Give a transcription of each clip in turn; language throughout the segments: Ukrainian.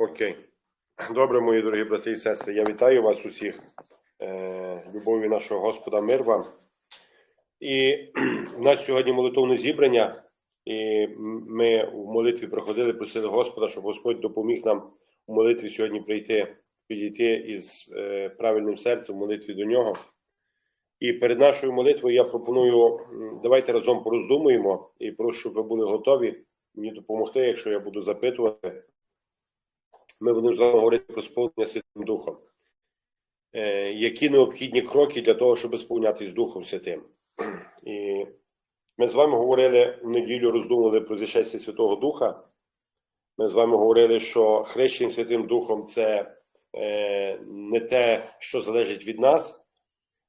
Окей. Добре, мої дорогі брати і сестри, я вітаю вас усіх. Е, любов'ю нашого Господа, мир вам. І в нас сьогодні молитовне зібрання, і ми в молитві проходили, просили Господа, щоб Господь допоміг нам у молитві сьогодні прийти, підійти із е, правильним серцем в молитві до нього. І перед нашою молитвою я пропоную, давайте разом пороздумуємо і прошу, щоб ви були готові мені допомогти, якщо я буду запитувати. Ми будемо з вами говорити про сповнення Святим Духом. Е, які необхідні кроки для того, щоб сповнятись Духом Святим? І ми з вами говорили в неділю, роздумували про зішестя Святого Духа. Ми з вами говорили, що хрещення Святим Духом це е, не те, що залежить від нас.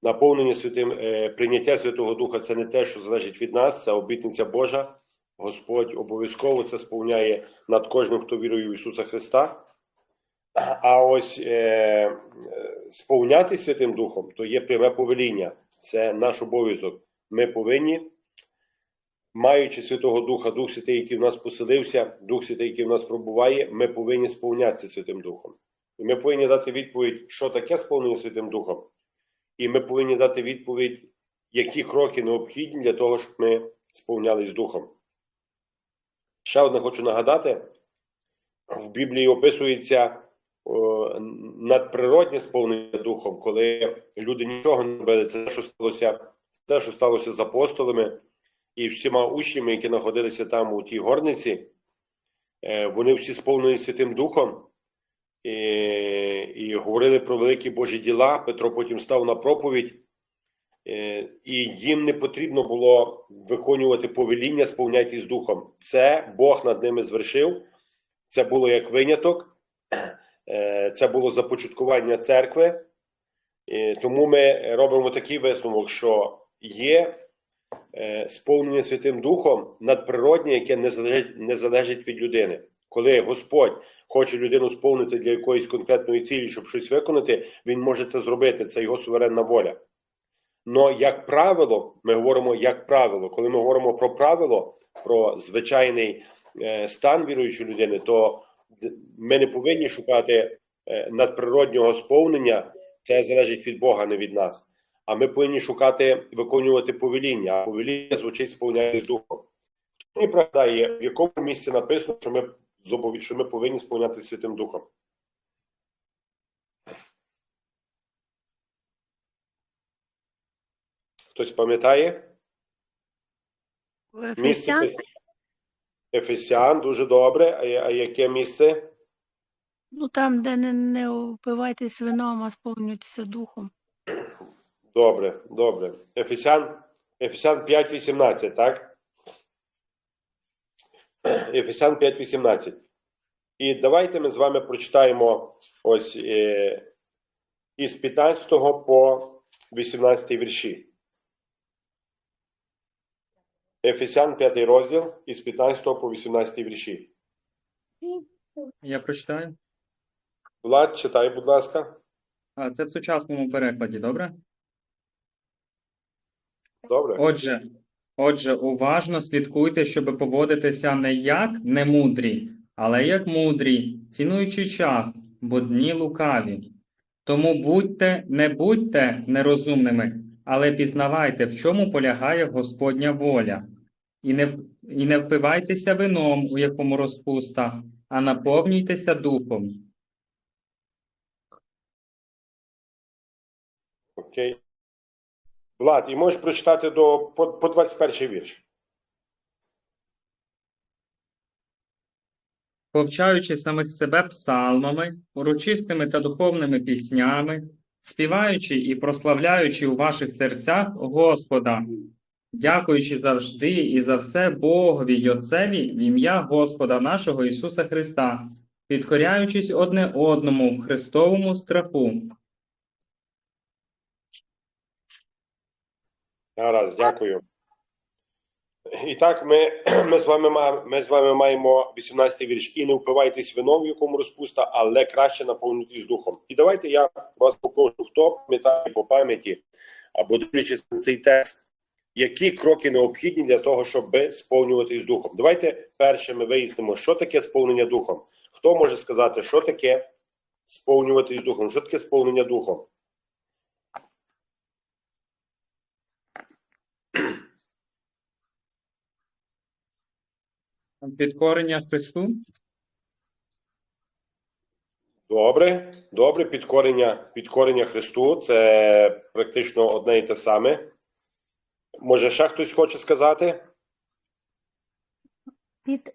Наповнення святим, е, прийняття Святого Духа це не те, що залежить від нас, це обітниця Божа. Господь обов'язково це сповняє над кожним, хто вірує в Ісуса Христа. А ось е, сповняти Святим Духом то є пряме повеління, це наш обов'язок. Ми повинні, маючи Святого Духа, Дух Святий, який в нас поселився, Дух Святий, який в нас пробуває, ми повинні сповнятися Святим Духом. І ми повинні дати відповідь, що таке сповнення Святим Духом. І ми повинні дати відповідь, які кроки необхідні для того, щоб ми сповнялись Духом. Ще одне хочу нагадати: в Біблії описується о, надприроднє сповнення Духом, коли люди нічого не робили. Це те, що сталося, те, що сталося з апостолами і всіма учнями, які знаходилися там у тій горниці, Е, вони всі сповнені Святим Духом і, і говорили про великі Божі діла. Петро потім став на проповідь. Е, І їм не потрібно було виконувати повеління, сповняйтесь духом. Це Бог над ними звершив. Це було як виняток, Е, це було започаткування церкви. Тому ми робимо такий висновок, що є е, сповнення Святим Духом надприроднє, яке не залежить, не залежить від людини. Коли Господь хоче людину сповнити для якоїсь конкретної цілі, щоб щось виконати, він може це зробити. Це його суверенна воля. Но як правило, ми говоримо як правило, коли ми говоримо про правило, про звичайний е, стан віруючої людини, то ми не повинні шукати е, надприроднього сповнення, це залежить від Бога, не від нас. А ми повинні шукати виконувати повеління. А повеління звучить сповняє з духом. Хто мені пригадає, в якому місці написано, що ми що ми повинні сповняти Святим Духом? Хтось пам'ятає? Місце Ефесян, дуже добре. А, а яке місце? ну там, де не, не впивайтесь вином, а сповнюйтеся духом. Добре, добре. Ефесян, Ефесян 5.18, так? Ефесян 5.18. І давайте ми з вами прочитаємо ось е, із 15 по 18 вірші. Ефесян 5 розділ із 15 по 18 вірші. Я прочитаю. Влад, читай, будь ласка. А, це в сучасному перекладі, добре? Добре. Отже, отже, уважно слідкуйте, щоб поводитися не як немудрі, але як мудрі, цінуючи час, бо дні лукаві. Тому будьте, не будьте нерозумними, але пізнавайте, в чому полягає Господня воля. І не, і не впивайтеся вином, у якому розпуста, а наповнюйтеся духом. Окей. Влад, і можеш прочитати до, по, по 21 вірш. повчаючи самих себе псалмами, урочистими та духовними піснями, співаючи і прославляючи у ваших серцях Господа, дякуючи завжди і за все Богові й Отцеві в ім'я Господа нашого Ісуса Христа, підкоряючись одне одному в Христовому страху. Гаразд, дякую. І так, ми, ми, з вами, ма- ми з вами маємо 18 вірш. І не впивайтесь вином, в якому розпуста, але краще наповнюйтесь духом. І давайте я вас попрошу, хто пам'ятає по пам'яті або дивлячись на цей текст, які кроки необхідні для того, щоб сповнюватись духом. Давайте перше ми вияснимо, що таке сповнення духом. Хто може сказати, що таке сповнюватись духом? Що таке сповнення духом? Підкорення Христу? Добре, добре, підкорення, підкорення Христу це практично одне і те саме. Може, ще хтось хоче сказати? Під,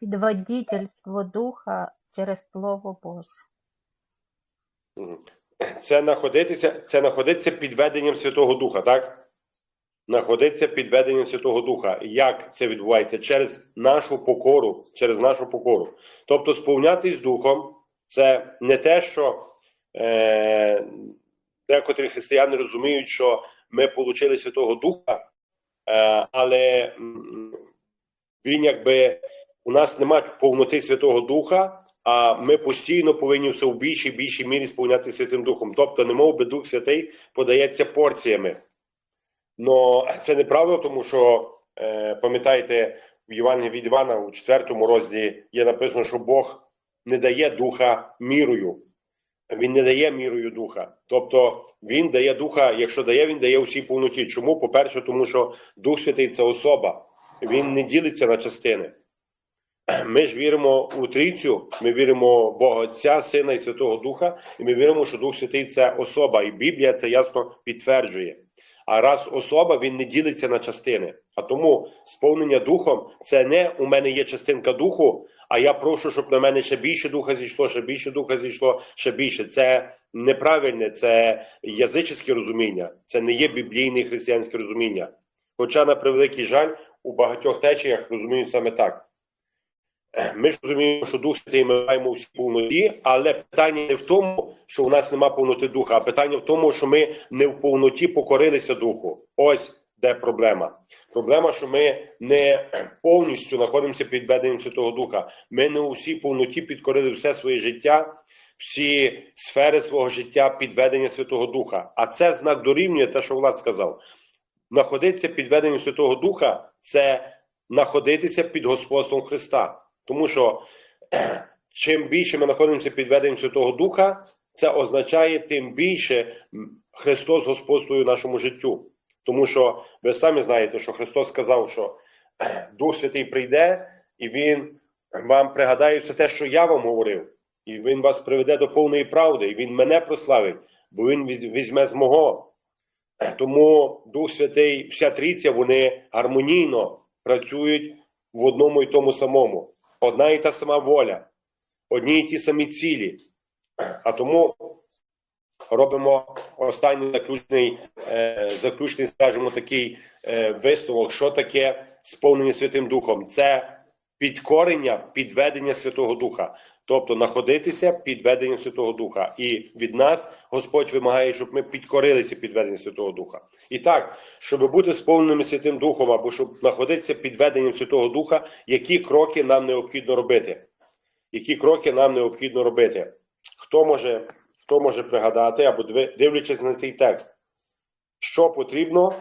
Підводительство духа через Слово Боже. Це знаходитися, це знаходиться під веденням Святого Духа, так? Знаходиться під веденням Святого Духа. Як це відбувається? Через нашу покору, через нашу покору. Тобто, сповнятись Духом це не те, що е, декотрі християни розуміють, що ми отримали Святого Духа, е, але він якби у нас немає повноти Святого Духа, а ми постійно повинні все в більшій більшій мірі сповняти Святим Духом. Тобто, не би Дух Святий подається порціями. Но це неправда, тому що е, пам'ятаєте, в Євангелії від Івана у четвертому розділі є написано, що Бог не дає духа мірою. Він не дає мірою духа. Тобто він дає духа, якщо дає, він дає у всій повноті. Чому? По-перше, тому що Дух Святий це особа, він не ділиться на частини. Ми ж віримо у Трійцю, ми віримо в Бога Отця, Сина і Святого Духа, і ми віримо, що Дух Святий це особа, і Біблія це ясно підтверджує. А раз особа, він не ділиться на частини. А тому сповнення духом це не у мене є частинка духу, а я прошу, щоб на мене ще більше духа зійшло, ще більше духа зійшло, ще більше. Це неправильне, це язичське розуміння, це не є біблійне християнське розуміння. Хоча, на превеликий жаль, у багатьох течіях розуміють саме так. Ми ж розуміємо, що Дух Святий ми маємо всі повноті, але питання не в тому, що у нас нема повноти духа, а питання в тому, що ми не в повноті покорилися духу. Ось де проблема. Проблема, що ми не повністю знаходимося під веденням Святого Духа. Ми не у всій повноті підкорили все своє життя, всі сфери свого життя під ведення Святого Духа. А це знак дорівнює те, що Влад сказав. Находитися під веденням Святого Духа це знаходитися під господством Христа. Тому що чим більше ми знаходимося під веденням Святого Духа, це означає, тим більше Христос господствує в нашому життю. Тому що ви самі знаєте, що Христос сказав, що Дух Святий прийде, і Він вам пригадає все те, що я вам говорив, і Він вас приведе до повної правди, і Він мене прославить, бо Він візьме з мого. Тому Дух Святий, вся трійця, вони гармонійно працюють в одному і тому самому. Одна і та сама воля, одні і ті самі цілі. А тому робимо останній заключний, е, заключний скажімо, такий е, висновок, що таке сповнення Святим Духом. Це підкорення, підведення Святого Духа. Тобто знаходитися під веденням Святого Духа. І від нас Господь вимагає, щоб ми підкорилися під веденням Святого Духа. І так, щоб бути сповненими Святим Духом, або щоб знаходитися під веденням Святого Духа, які кроки нам необхідно робити? Які кроки нам необхідно робити? Хто може, хто може пригадати, або дивлячись на цей текст, що потрібно,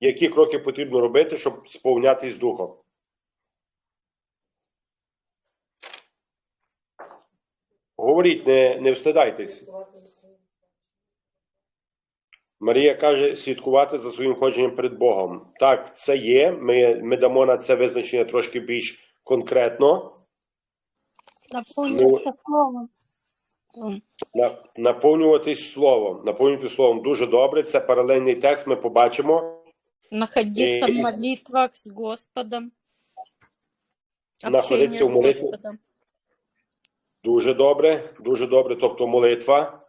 які кроки потрібно робити, щоб сповнятись Духом? Говоріть, не, не встидайтесь. Марія каже, слідкувати за своїм ходженням перед Богом. Так, це є. Ми, ми дамо на це визначення трошки більш конкретно. Наповнюється словом. Наповнюватись словом. Наповнюватись словом дуже добре. Це паралельний текст. Ми побачимо. Находиться в молитвах с Господом. Находиться в. Господом. Дуже добре, дуже добре. Тобто молитва.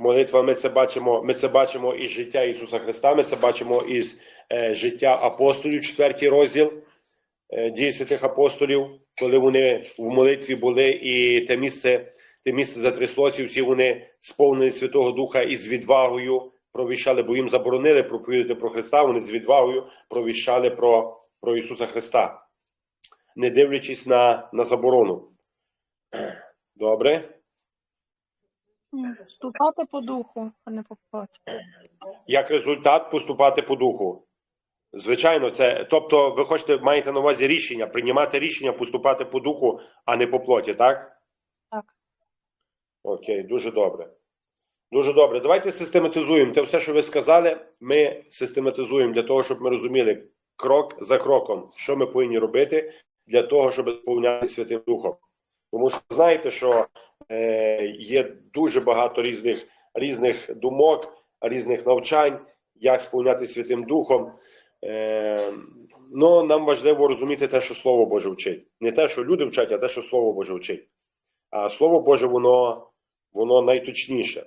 Молитва, ми це бачимо. Ми це бачимо із життя Ісуса Христа. Ми це бачимо із е, життя апостолів, четвертій розділ е, дії святих апостолів, коли вони в молитві були, і те місце, те місце затряслося, і всі вони сповнені Святого Духа і з відвагою провіщали, бо їм заборонили проповідати про Христа. Вони з відвагою провіщали про, про Ісуса Христа, не дивлячись на, на заборону. Добре. М. Ступати по духу, а не по плоті. Як результат поступати по духу. Звичайно, це тобто, ви хочете маєте на увазі рішення, приймати рішення, поступати по духу, а не по плоті? Так. Окей, дуже добре. Дуже добре. Давайте систематизуємо. Те все, що ви сказали, ми систематизуємо для того, щоб ми розуміли крок за кроком, що ми повинні робити для того, щоб сповняти Святим Духом. Тому що знаєте, що е, є дуже багато різних, різних думок, різних навчань, як сповняти Святим Духом. Е, ну, нам важливо розуміти те, що Слово Боже вчить. Не те, що люди вчать, а те, що Слово Боже вчить. А Слово Боже, воно, воно найточніше.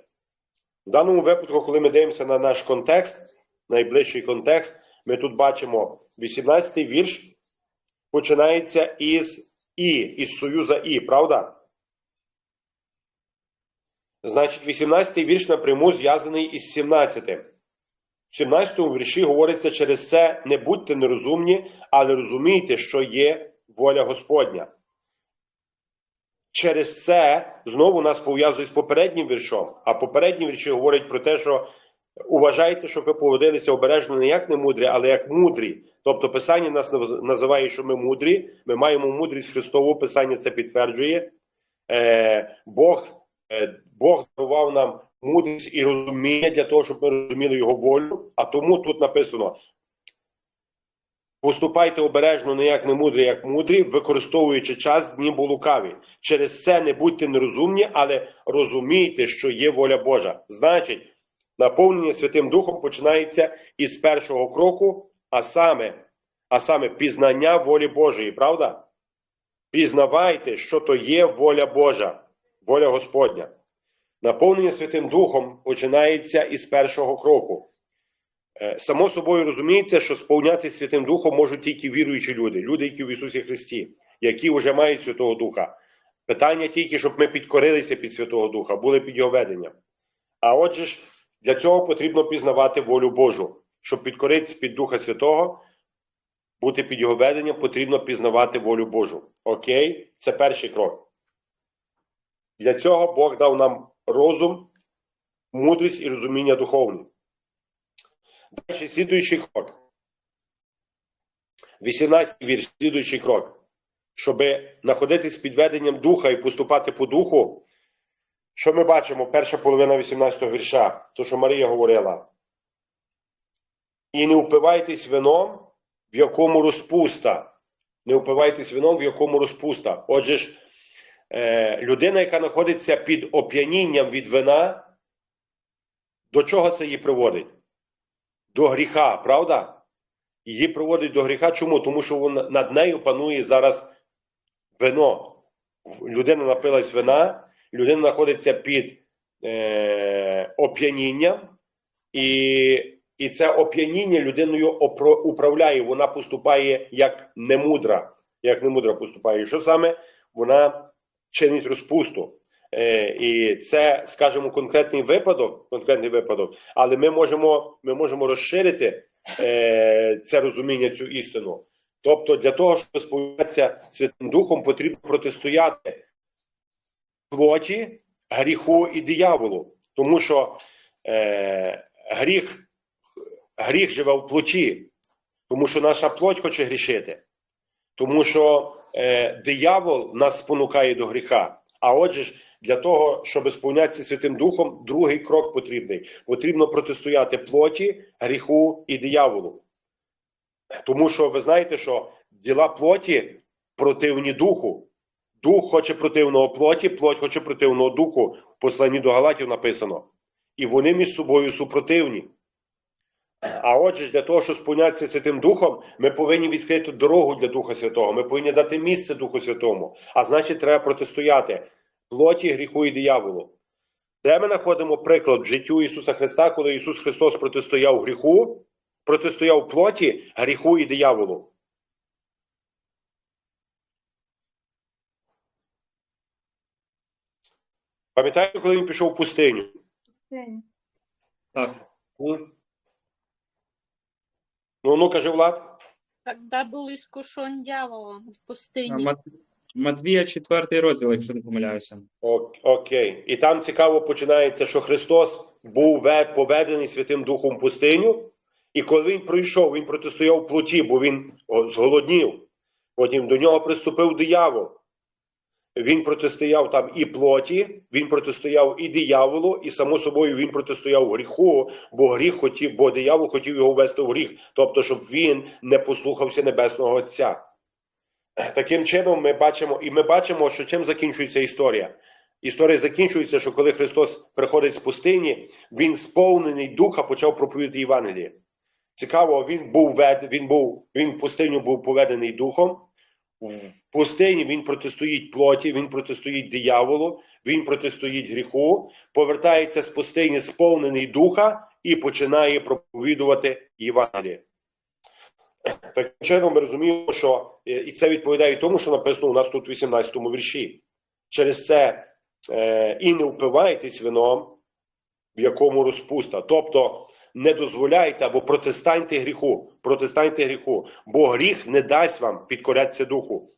В даному випадку, коли ми дивимося на наш контекст, найближчий контекст, ми тут бачимо 18-й вірш починається із І, із союза І, правда? Значить, 18-й вірш напряму зв'язаний із 17-тим. В 17-му вірші говориться через це не будьте нерозумні, але розумійте, що є воля Господня. Через це знову нас пов'язує з попереднім віршом. А попередні вірші говорять про те, що уважайте, щоб ви поводилися обережно не як немудрі, але як мудрі. Тобто Писання нас називає, що ми мудрі. Ми маємо мудрість Христову, Писання це підтверджує. Е, Бог, е, Бог дарував нам мудрість і розуміння для того, щоб ми розуміли його волю. А тому тут написано: Поступайте обережно, не як немудрі, як мудрі, використовуючи час дні лукаві. Через це не будьте нерозумні, але розумійте, що є воля Божа. Значить, наповнення Святим Духом починається із першого кроку, а саме, а саме пізнання волі Божої, правда? Пізнавайте, що то є воля Божа, воля Господня. Наповнення Святим Духом починається із першого кроку. Е, Само собою розуміється, що сповняти Святим Духом можуть тільки віруючі люди, люди, які в Ісусі Христі, які вже мають Святого Духа. Питання тільки, щоб ми підкорилися під Святого Духа, були під його веденням. А отже ж, для цього потрібно пізнавати волю Божу. Щоб підкоритися під Духа Святого, бути під його веденням, потрібно пізнавати волю Божу. Окей? Це перший крок. Для цього Бог дав нам розум, мудрість і розуміння духовне. Далі слідуючий крок. 18 вірш, слідуючий крок. Щоб знаходитись під веденням духа і поступати по духу, що ми бачимо? Перша половина 18 го вірша, то, що Марія говорила. І не впивайтесь вином, в якому розпуста. Не впивайтесь вином, в якому розпуста. Отже ж, е, людина, яка знаходиться під оп'янінням від вина, до чого це її приводить? До гріха, правда? Її приводить до гріха. Чому? Тому що вона, над нею панує зараз вино. Людина напилась вина, людина знаходиться під е, оп'янінням, і, і це оп'яніння людиною опро- управляє. Вона поступає як немудра. Як немудра поступає. І що саме? Вона чинить розпусту. Е, і це, скажімо, конкретний випадок, конкретний випадок, але ми можемо, ми можемо розширити е, це розуміння, цю істину. Тобто, для того, щоб сповнятися Святим Духом, потрібно протистояти плоті, гріху і дияволу. Тому що е, гріх, гріх живе в плоті, тому що наша плоть хоче грішити, тому що е, диявол нас спонукає до гріха. А отже ж, для того, щоб сповнятися Святим Духом, другий крок потрібний. Потрібно протистояти плоті, гріху і дияволу. Тому що ви знаєте, що діла плоті противні духу. Дух хоче противного плоті, плоть хоче противного духу. В посланні до Галатів написано. І вони між собою супротивні. А отже, для того, щоб сповнятися Святим Духом, ми повинні відкрити дорогу для Духа Святого. Ми повинні дати місце Духу Святому. А значить, треба протистояти плоті, гріху і дияволу. Де ми знаходимо приклад в життю Ісуса Христа, коли Ісус Христос протистояв гріху, протистояв плоті, гріху і дияволу? Пам'ятаєте, коли він пішов в пустиню? Так. Ну, ну, каже Влад. Когда был искушен дьяволом в пустыне. Мат... Матвія 4 розділ, якщо не помиляюся. О- Окей. І там цікаво починається, що Христос був поведений Святим Духом в пустиню, І коли він прийшов, він протистояв плоті, бо він зголоднів. Потім до нього приступив диявол. Він протистояв там і плоті, він протистояв і дияволу, і само собою він протистояв гріху, бо гріх хотів, бо диявол хотів його ввести в гріх, тобто, щоб він не послухався Небесного Отця. Таким чином, ми бачимо, і ми бачимо, що чим закінчується історія. Історія закінчується, що коли Христос приходить з пустині, він сповнений духа почав проповідати Євангеліє. Цікаво, він був вед, він був він в пустиню був поведений духом. В пустині він протистоїть плоті, він протистоїть дияволу, він протистоїть гріху, повертається з пустині, сповнений духа, і починає проповідувати Євангеліє. Чином, ми розуміємо, що е, і це відповідає тому, що написано у нас тут в 18 вірші. Через це е, і не впивайтесь вином, в якому розпуста. Тобто не дозволяйте або протистаньте гріху, протистаньте гріху, бо гріх не дасть вам підкорятися духу.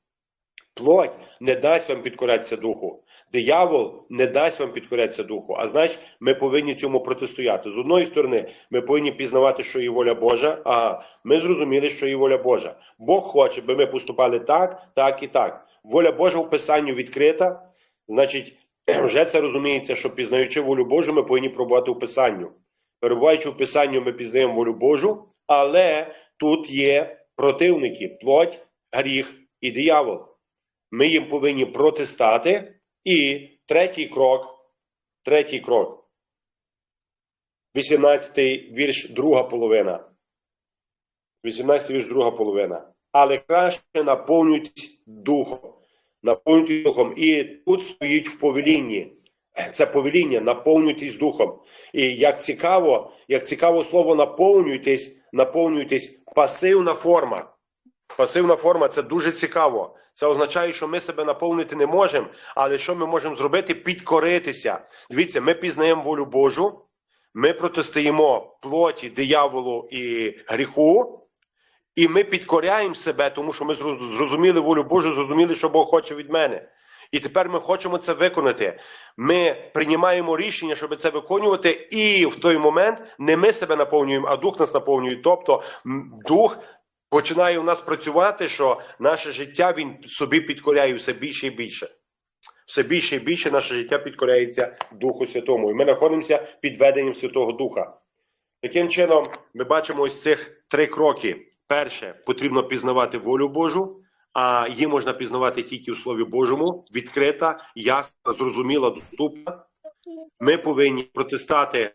Плоть не дасть вам підкорятися духу. Диявол не дасть вам підкорятися духу. А значить, ми повинні цьому протистояти. З одної сторони, ми повинні пізнавати, що є воля Божа. А ми зрозуміли, що є воля Божа. Бог хоче, би ми поступали так, так і так. Воля Божа в Писанню відкрита. Значить, вже це розуміється, що пізнаючи волю Божу, ми повинні пробувати у Писанню. Перебуваючи в Писанню, ми пізнаємо волю Божу, але тут є противники, плоть, гріх і диявол. Ми їм повинні протистати. І третій крок, третій крок. 18 вірш, друга половина. 18 вірш, друга половина. Але краще наповнюйтесь духом. Наповнюйтесь духом. І тут стоїть в повелінні. Це повеління, наповнюйтесь духом. І як цікаво, як цікаво слово наповнюйтесь, наповнюйтесь пасивна форма. Пасивна форма це дуже цікаво. Це означає, що ми себе наповнити не можемо, але що ми можемо зробити? Підкоритися. Дивіться, ми пізнаємо волю Божу, ми протистоїмо плоті, дияволу і гріху, і ми підкоряємо себе, тому що ми зрозуміли волю Божу, зрозуміли, що Бог хоче від мене. І тепер ми хочемо це виконати. Ми приймаємо рішення, щоб це виконувати, і в той момент не ми себе наповнюємо, а дух нас наповнює. Тобто дух починає у нас працювати, що наше життя він собі підкоряє все більше і більше. Все більше і більше наше життя підкоряється Духу Святому. І ми знаходимося під веденням Святого Духа. Таким чином, ми бачимо ось цих три кроки. Перше, потрібно пізнавати волю Божу, а її можна пізнавати тільки у Слові Божому, відкрита, ясна, зрозуміла, доступна. Ми повинні протистати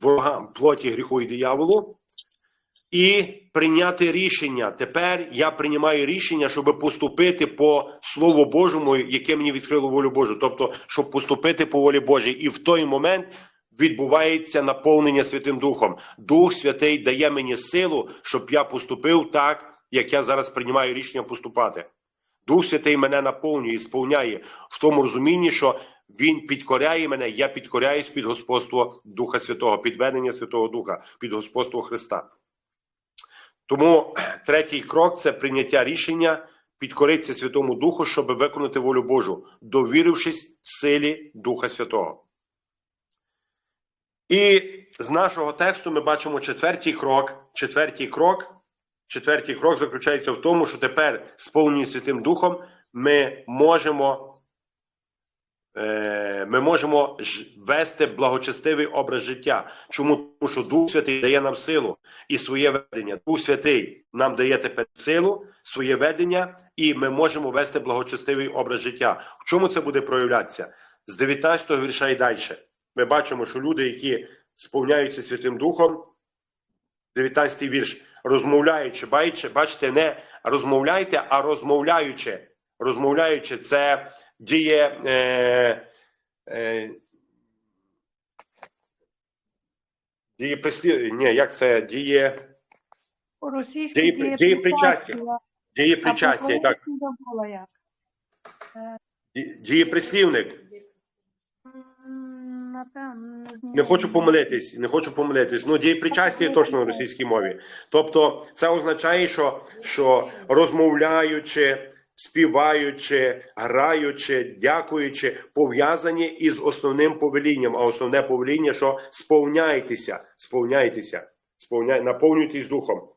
ворогам плоті гріху і дияволу і прийняти рішення. Тепер я приймаю рішення, щоб поступити по Слову Божому, яке мені відкрило волю Божу. Тобто, щоб поступити по волі Божій. І в той момент відбувається наповнення Святим Духом. Дух Святий дає мені силу, щоб я поступив так, як я зараз приймаю рішення поступати. Дух Святий мене наповнює, і сповняє в тому розумінні, що Він підкоряє мене, я підкоряюсь під господство Духа Святого, під ведення Святого Духа, під господство Христа. Тому третій крок це прийняття рішення підкоритися Святому Духу, щоб виконати волю Божу, довірившись силі Духа Святого. І з нашого тексту ми бачимо четвертій крок. Четвертій крок, четвертій крок заключається в тому, що тепер, сповнені Святим Духом, ми можемо. Е, Ми можемо вести благочестивий образ життя. Чому? Тому що Дух Святий дає нам силу і своє ведення. Дух Святий нам дає тепер силу, своє ведення, і ми можемо вести благочестивий образ життя. В чому це буде проявлятися? З 19 вірша і далі. Ми бачимо, що люди, які сповняються Святим Духом, 19 вірш, розмовляючи, бачите, не розмовляйте, а розмовляючи. Розмовляючи, це діє. Е, е, Діє прислів... Ні, як це діє? По-російськи Діє- діє діє причастя. Діє причастя, так. як. Діє прислівник. Не хочу помилитись, не хочу помилитись. Ну, діє причастя є точно на російській мові. Тобто, це означає, що, що розмовляючи, співаючи, граючи, дякуючи, пов'язані із основним повелінням. А основне повеління, що сповняйтеся, сповняйтеся, Сповня... Наповнюйтесь духом.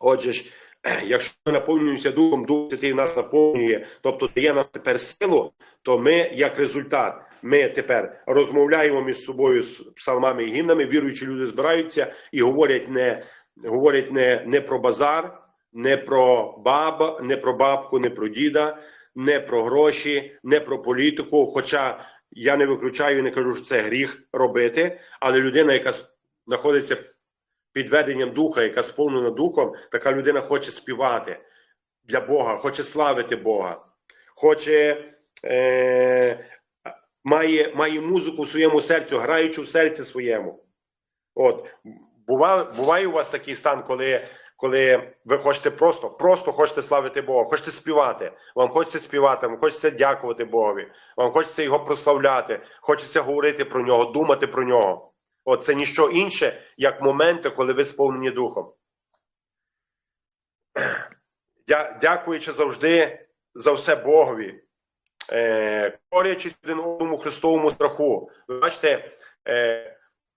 Отже ж, якщо ми наповнюємося духом, Дух Святий нас наповнює, тобто дає нам тепер силу, то ми, як результат, ми тепер розмовляємо між собою з псалмами і гімнами, віруючі люди збираються і говорять не, говорять не, не про базар, не про баба, не про бабку, не про діда, не про гроші, не про політику. Хоча я не виключаю і не кажу, що це гріх робити, але людина, яка знаходиться під веденням духа, яка сповнена духом, така людина хоче співати для Бога, хоче славити Бога, хоче е, має, має музику в своєму серцю, граючи в серці своєму. От буває, буває у вас такий стан, коли, коли ви хочете просто, просто хочете славити Бога, хочете співати. Вам хочеться співати, вам хочеться дякувати Богові, вам хочеться його прославляти, хочеться говорити про нього, думати про нього. От це ніщо інше, як моменти, коли ви сповнені духом. Дя- Дякуючи завжди за все Богові, е, корячись один одному Христовому страху. Ви бачите, е,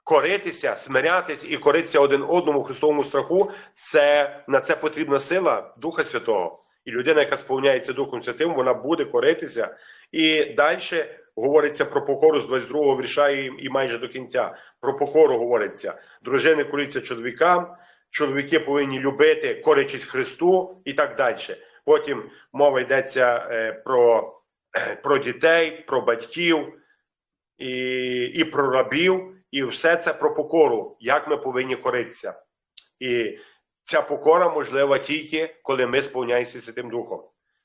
коритися, смирятись і коритися один одному Христовому страху, це на це потрібна сила Духа Святого. І людина, яка сповняється Духом Святим, вона буде коритися. І далі говориться про покору з 22-го вірша і, і майже до кінця. Про покору говориться. Дружини коріться чоловікам, чоловіки повинні любити, корячись Христу і так далі. Потім мова йдеться е, про, е, про дітей, про батьків і, і про рабів, і все це про покору, як ми повинні коритися. І ця покора можлива тільки, коли ми сповняємося Святим Духом.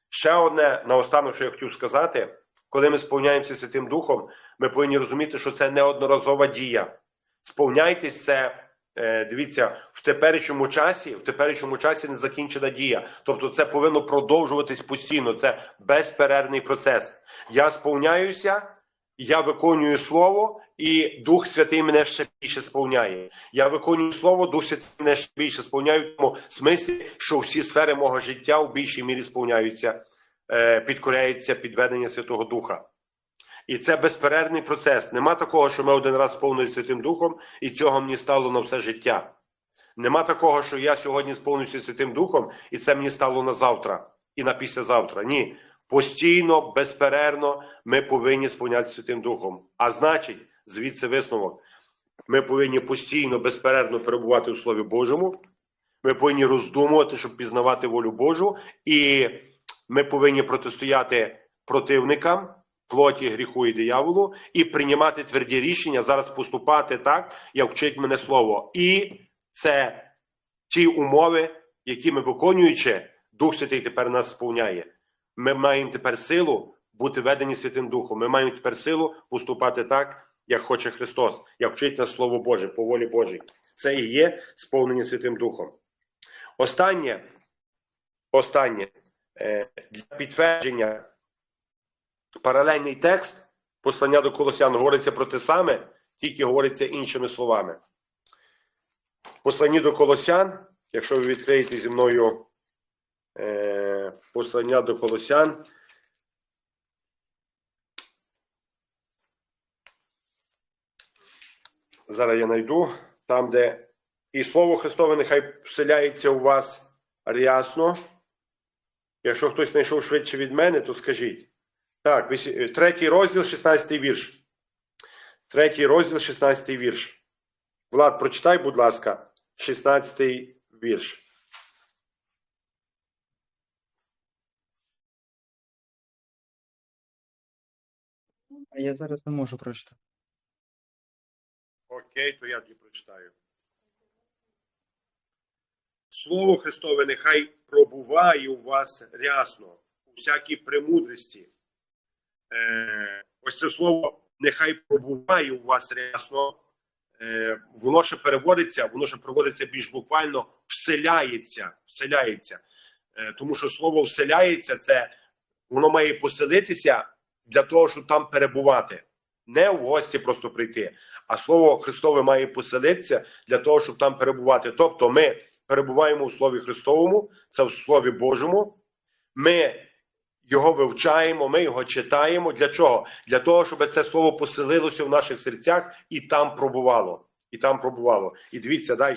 Ще одне наостанок, що я хотів сказати, коли ми сповняємося Святим Духом, ми повинні розуміти, що це неодноразова дія. Сповняйтесь це, е, дивіться, в теперішньому часі, в теперішньому часі не закінчена дія. Тобто, це повинно продовжуватись постійно. Це безперервний процес. Я сповняюся, я виконую слово, і Дух Святий мене ще більше сповняє. Я виконую слово, Дух Святий мене ще більше сповняє тому смислі, що всі сфери мого життя в більшій мірі сповняються, е, підкоряються підведення Святого Духа. І це безперервний процес. Нема такого, що ми один раз сповнилися Святим Духом, і цього мені стало на все життя. Нема такого, що я сьогодні сповнюся Святим Духом, і це мені стало на завтра і на післязавтра. Ні. Постійно, безперервно ми повинні сповнятися Святим Духом. А значить, звідси висновок. Ми повинні постійно, безперервно перебувати у Слові Божому. Ми повинні роздумувати, щоб пізнавати волю Божу, і ми повинні протистояти противникам, плоті, гріху і дияволу, і приймати тверді рішення, зараз поступати так, як вчить мене слово. І це ті умови, які ми виконуючи, Дух Святий тепер нас сповняє. Ми маємо тепер силу бути ведені Святим Духом. Ми маємо тепер силу поступати так, як хоче Христос, як вчить нас Слово Боже, по волі Божій. Це і є сповнення Святим Духом. Останнє, останнє е, для підтвердження паралельний текст послання до Колосян говориться про те саме, тільки говориться іншими словами. Посланні до Колосян, якщо ви відкриєте зі мною е, послання до Колосян. Зараз я знайду там, де і Слово Христове нехай вселяється у вас рясно. Якщо хтось знайшов швидше від мене, то скажіть. Так, третій розділ, 16 вірш. Третій розділ, 16 вірш. Влад, прочитай, будь ласка, 16 вірш. Я зараз не можу прочитати. Окей, то я тоді прочитаю. Слово Христове нехай пробуває у вас рясно, у всякій премудрості. Е, ось це слово нехай пробуває у вас рясно. Е, воно ще переводиться, воно ще проводиться більш буквально вселяється. вселяється. Е, тому що слово вселяється, це воно має поселитися для того, щоб там перебувати. Не в гості просто прийти, а слово Христове має поселитися для того, щоб там перебувати. Тобто, ми перебуваємо у Слові Христовому, це в Слові Божому. Ми його вивчаємо, ми його читаємо. Для чого? Для того, щоб це слово поселилося в наших серцях і там пробувало. і там пробувало. І дивіться далі.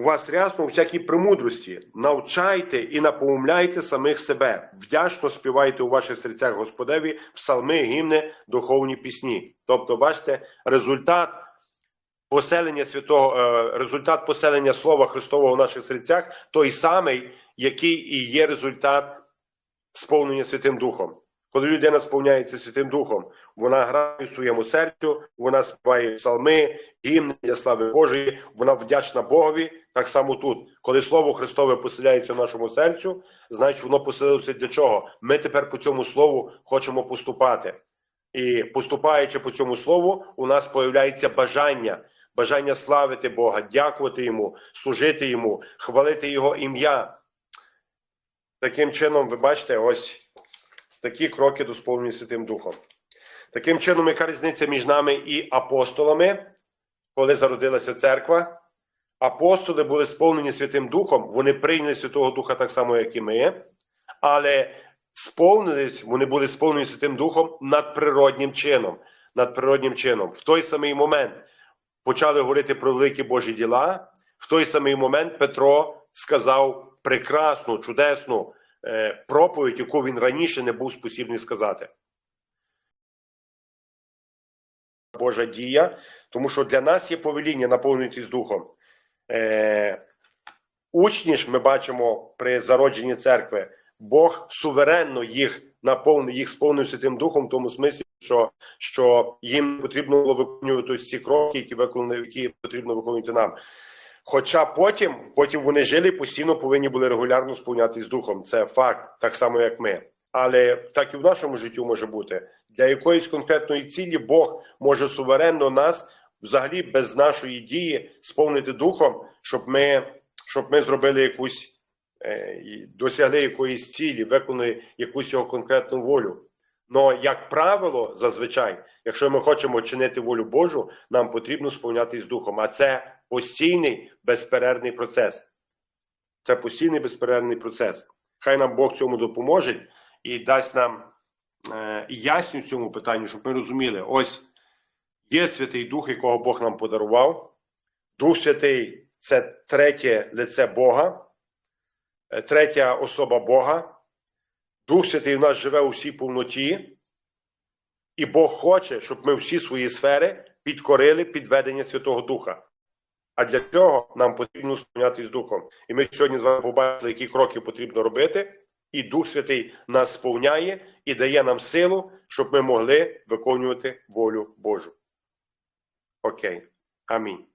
У вас рясно у всякій премудрості. Навчайте і напоумляйте самих себе. Вдячно співайте у ваших серцях Господеві псалми, гімни, духовні пісні. Тобто, бачите, результат поселення святого, е, результат поселення Слова Христового в наших серцях той самий, який і є результат сповнення Святим Духом. Коли людина сповняється Святим Духом, вона грає в своєму серцю, вона співає псалми, гімни для слави Божої, вона вдячна Богові. Так само тут, коли Слово Христове поселяється в нашому серцю, значить воно поселилося для чого? Ми тепер по цьому слову хочемо поступати. І поступаючи по цьому слову, у нас появляється бажання, бажання славити Бога, дякувати Йому, служити Йому, хвалити Його ім'я. Таким чином, ви бачите, ось такі кроки до сповнення Святим Духом. Таким чином, яка різниця між нами і апостолами, коли зародилася церква? Апостоли були сповнені Святим Духом, вони прийняли Святого Духа так само, як і ми, але сповнились, вони були сповнені Святим Духом надприроднім чином. Надприроднім чином. В той самий момент почали говорити про великі Божі діла. В той самий момент Петро сказав прекрасну, чудесну проповідь, яку він раніше не був спосібний сказати. Божа дія, тому що для нас є повеління наповнюватись духом. Е, учні ж ми бачимо при зародженні церкви, Бог суверенно їх наповнив, їх сповнив Святим Духом, в тому смислі, що, що їм потрібно було виконувати ось ці кроки, які, виконали, які потрібно виконувати нам. Хоча потім, потім вони жили постійно повинні були регулярно сповнятись духом. Це факт, так само як ми. Але так і в нашому житті може бути. Для якоїсь конкретної цілі Бог може суверенно нас взагалі без нашої дії сповнити духом, щоб ми, щоб ми зробили якусь, е, досягли якоїсь цілі, виконали якусь його конкретну волю. Но, як правило, зазвичай, якщо ми хочемо чинити волю Божу, нам потрібно сповнятись духом. А це постійний безперервний процес. Це постійний безперервний процес. Хай нам Бог цьому допоможе і дасть нам е, ясність цьому питанні, щоб ми розуміли, ось є Святий Дух, якого Бог нам подарував. Дух Святий це третє лице Бога, е, третя особа Бога. Дух Святий в нас живе у всій повноті, і Бог хоче, щоб ми всі свої сфери підкорили підведення Святого Духа. А для цього нам потрібно сповнятися Духом. І ми сьогодні з вами побачили, які кроки потрібно робити, і Дух Святий нас сповняє і дає нам силу, щоб ми могли виконувати волю Божу. Окей. Амінь.